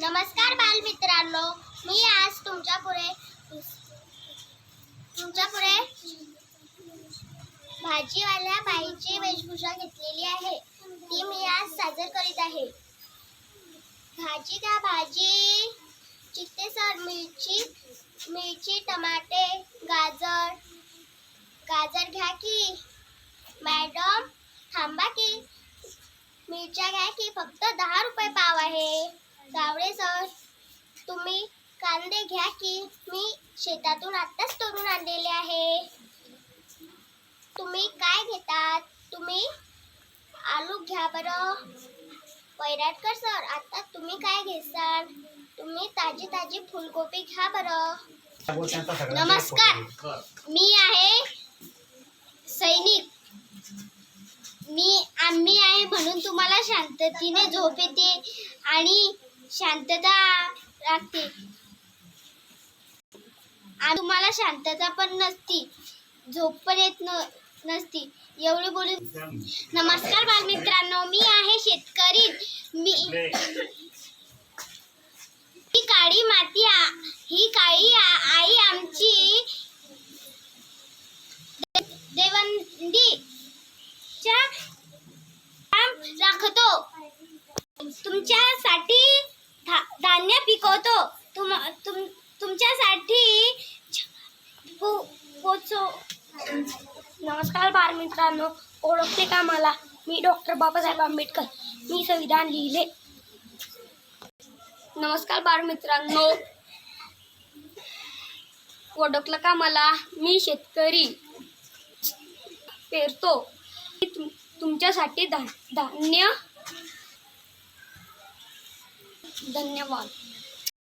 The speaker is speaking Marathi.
नमस्कार बालमित्रांनो मी आज तुमच्यापुढे तुमच्यापुढे भाजीवाल्या बाईची वेशभूषा घेतलेली आहे. ती मी आज सादर करीत आहे. भाजी का भाजी? चित्ते सर मिरची मिरची टमाटे गाजर. गाजर घ्या की. मॅडम थांबा की. मिरच्या घ्या की फक्त दहा रुपये पाव आहे. गावडे सर तुम्ही कांदे घ्या की मी शेतातून आत्ताच तोडून आणलेले आहे. तुम्ही काय घेतात? तुम्ही आलू घ्या बरं. वैराटकर सर आता तुम्ही काय घेसाल? तुम्ही ताजी ताजी फुलगोबी घ्या बरं. नमस्कार. मी आहे सैनिक. मी आम्ही आहे म्हणून तुम्हाला शांततेने झोप येते आणि शांतता राखते. आणि तुम्हाला शांतता पण नसती झोप पण येत नसती. एवढी बोलून नमस्कार बालमित्रांनो मी आहे शेतकरी. मी ही काळी माती ही काळी आई आमची देवंदी राखतो. तुमच्यासाठी धा- धान्य पिकवतो. तुम तुम तुमच्यासाठी पो- पोचो. नमस्कार बालमित्रांनो ओळखते का मला? मी डॉक्टर बाबासाहेब आंबेडकर. मी संविधान लिहिले. नमस्कार बालमित्रांनो ओळखलं का मला? मी शेतकरी. पेरतो. मी तुम- तुमच्यासाठी धा धान्य धन्यवाद.